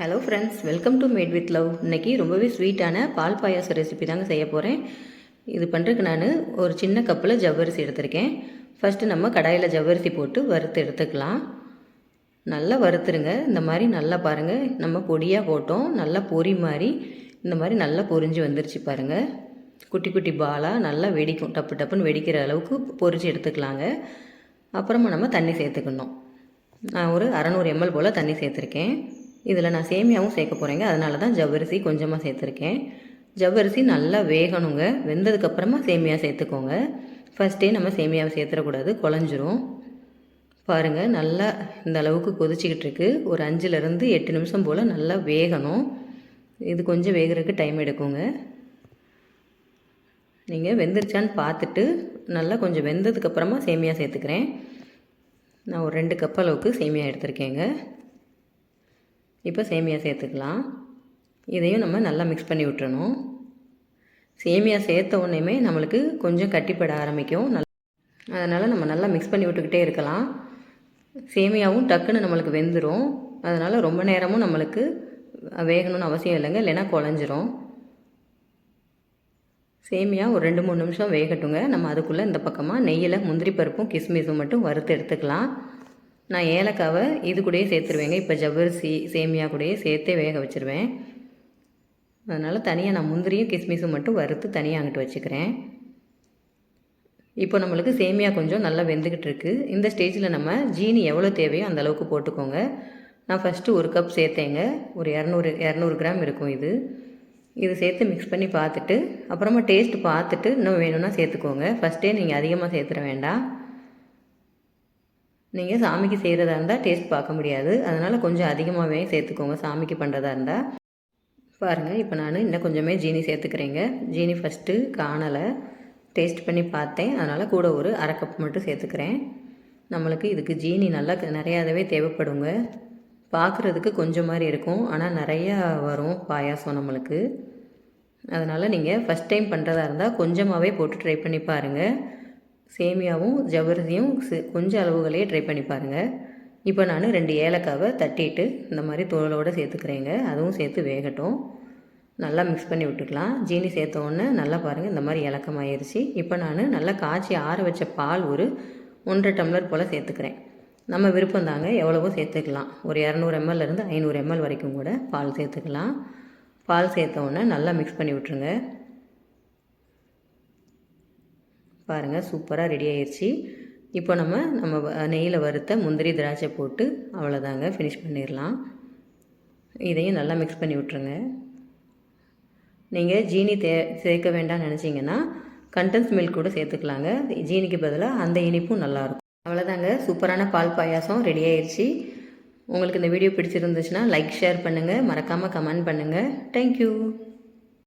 Hello friends welcome to made with love இன்னைக்கு ரொம்பவே ஸ்வீட்டான பால் பாயாசம் ரெசிபி தாங்க செய்ய போகிறேன் இது பண்ணுறதுக்கு நான் ஒரு சின்ன கப்பில் ஜவ்வரிசி எடுத்திருக்கேன். ஃபஸ்ட்டு நம்ம கடாயில் ஜவ்வரிசி போட்டு வறுத்து எடுத்துக்கலாம். நல்லா வறுத்துருங்க. இந்த மாதிரி நல்லா பாருங்கள் நம்ம பொடியாக போட்டோம். நல்லா பொரி மாதிரி. இந்த மாதிரி நல்லா பொரிஞ்சு வந்துருச்சு பாருங்கள் குட்டி குட்டி பாலாக நல்லா வெடிக்கும். டப்பு டப்புன்னு வெடிக்கிற அளவுக்கு பொறிச்சு எடுத்துக்கலாங்க. அப்புறமா நம்ம தண்ணி சேர்த்துக்கணும். நான் ஒரு அறநூறு எம்எல் போல் தண்ணி சேர்த்துருக்கேன். இதில் நான் சேமியாவும் சேர்க்க போகிறேங்க அதனால தான் ஜவ்வரிசி கொஞ்சமாக சேர்த்துருக்கேன். ஜவ்வரிசி நல்லா வேகணுங்க. வெந்ததுக்கப்புறமா சேமியா சேர்த்துக்கோங்க. ஃபஸ்ட்டே நம்ம சேமியாவை சேர்த்துடக்கூடாது. குழஞ்சிரும். பாருங்கள் நல்லா இந்த அளவுக்கு கொதிச்சிக்கிட்டு இருக்கு ஒரு அஞ்சுலேருந்து எட்டு நிமிஷம் போல் நல்லா வேகணும். இது கொஞ்சம் வேகிறதுக்கு டைம் எடுக்குங்க. நீங்கள் வெந்துருச்சான்னு பார்த்துட்டு நல்லா கொஞ்சம் வெந்ததுக்கப்புறமா சேமியா சேர்த்துக்கிறேன். நான் ஒரு ரெண்டு கப் அளவுக்கு சேமியா எடுத்திருக்கேங்க. இப்போ சேமியா சேர்த்துக்கலாம். இதையும் நம்ம நல்லா மிக்ஸ் பண்ணி விட்டுறணும். சேமியா சேர்த்த உடனேமே நம்மளுக்கு கொஞ்சம் கட்டிப்பட ஆரம்பிக்கும். நல் அதனால் நம்ம நல்லா மிக்ஸ் பண்ணி விட்டுக்கிட்டே இருக்கலாம். சேமியாவும் டக்குன்னு நம்மளுக்கு வெந்துடும் அதனால் ரொம்ப நேரமும் நம்மளுக்கு வேகணும்னு அவசியம் இல்லைங்க. இல்லைன்னா குழஞ்சிரும். சேமியா ஒரு ரெண்டு மூணு நிமிஷம் வேகட்டுங்க. நம்ம அதுக்குள்ளே இந்த பக்கமாக நெய்யில் முந்திரி பருப்பும் கிஸ்மிஸும் மட்டும் வறுத்து எடுத்துக்கலாம். நான் ஏலக்காவை இது கூடயே சேர்த்துருவேங்க. இப்போ ஜவ்வரிசி சேமியா கூடயே சேர்த்தே வேக வச்சுருவேன். அதனால் தனியாக நான் முந்திரியும் கிஸ்மிஸும் மட்டும் வறுத்து தனியாக அங்கிட்டு வச்சுக்கிறேன். இப்போ நம்மளுக்கு சேமியா கொஞ்சம் நல்லா வெந்துக்கிட்டு இருக்குது இந்த ஸ்டேஜில் நம்ம ஜீனி எவ்வளோ தேவையோ அந்த அளவுக்கு போட்டுக்கோங்க. நான் ஃபஸ்ட்டு ஒரு கப் சேர்த்தேங்க. ஒரு இரநூறு இரநூறு கிராம் இருக்கும் இது. இது சேர்த்து மிக்ஸ் பண்ணி பார்த்துட்டு அப்புறமா டேஸ்ட் பார்த்துட்டு இன்னும் வேணும்னா சேர்த்துக்கோங்க. ஃபஸ்ட்டே நீங்கள் அதிகமாக சேர்த்துட வேண்டாம். நீங்கள் சாமிக்கு செய்கிறதா இருந்தால் டேஸ்ட் பார்க்க முடியாது. அதனால் கொஞ்சம் அதிகமாகவே சேர்த்துக்கோங்க. சாமிக்கு பண்ணுறதா இருந்தால் பாருங்கள் இப்போ நான் இன்னும் கொஞ்சமே ஜீனி சேர்த்துக்கிறேங்க. ஜீனி ஃபஸ்ட்டு காணலை. டேஸ்ட் பண்ணி பார்த்தேன். அதனால் கூட ஒரு அரை கப் மட்டும் சேர்த்துக்கிறேன். நம்மளுக்கு இதுக்கு ஜீனி நல்லா நிறையாவே தேவைப்படுங்க. பார்க்குறதுக்கு கொஞ்சம் மாதிரி இருக்கும். ஆனால் நிறையா வரும் பாயாசம் நம்மளுக்கு. அதனால் நீங்கள் ஃபஸ்ட் டைம் பண்ணுறதா இருந்தால் கொஞ்சமாகவே போட்டு ட்ரை பண்ணி பாருங்கள் சேமியாவும் ஜவ்வரிசியும் கொஞ்சம் அளவுகளே ட்ரை பண்ணி பாருங்கள் இப்போ நான் ரெண்டு ஏலக்காவை தட்டிட்டு இந்த மாதிரி தோலோடு சேர்த்துக்கிறேங்க. அதுவும் சேர்த்து வேகட்டும். நல்லா மிக்ஸ் பண்ணி விட்டுக்கலாம். ஜீனி சேர்த்தோன்னே நல்லா பாருங்கள் இந்த மாதிரி இலக்கமாயிருச்சு. இப்போ நான் நல்லா காய்ச்சி ஆற வச்ச பால் ஒரு ஒன்றரை டம்ளர் போல் சேர்த்துக்கிறேன். நம்ம விருப்பம் தாங்க எவ்வளவோ சேர்த்துக்கலாம். ஒரு இரநூறு எம்எல்லேருந்து ஐநூறு எம்எல் வரைக்கும் கூட பால் சேர்த்துக்கலாம். பால் சேர்த்தோன்னே நல்லா மிக்ஸ் பண்ணி விட்ருங்க பாருங்கள் சூப்பராக ரெடி ஆயிடுச்சு இப்போ நம்ம நம்ம நெய்யில் வறுத்த முந்திரி திராட்சை போட்டு அவ்வளோதாங்க ஃபினிஷ் பண்ணிடலாம். இதையும் நல்லா மிக்ஸ் பண்ணி விட்ருங்க நீங்கள் ஜீனி தே சேர்க்க வேண்டாம்னு நினச்சிங்கன்னா கண்டன்ஸ் மில்க் கூட சேர்த்துக்கலாங்க. ஜீனிக்கு பதிலாக அந்த இனிப்பும் நல்லாயிருக்கும். அவ்வளோதாங்க சூப்பரான பால் பாயாசம் ரெடி ஆயிடுச்சு உங்களுக்கு இந்த வீடியோ பிடிச்சிருந்துச்சுன்னா லைக் ஷேர் பண்ணுங்கள் மறக்காமல் கமெண்ட் பண்ணுங்கள் தேங்க்யூ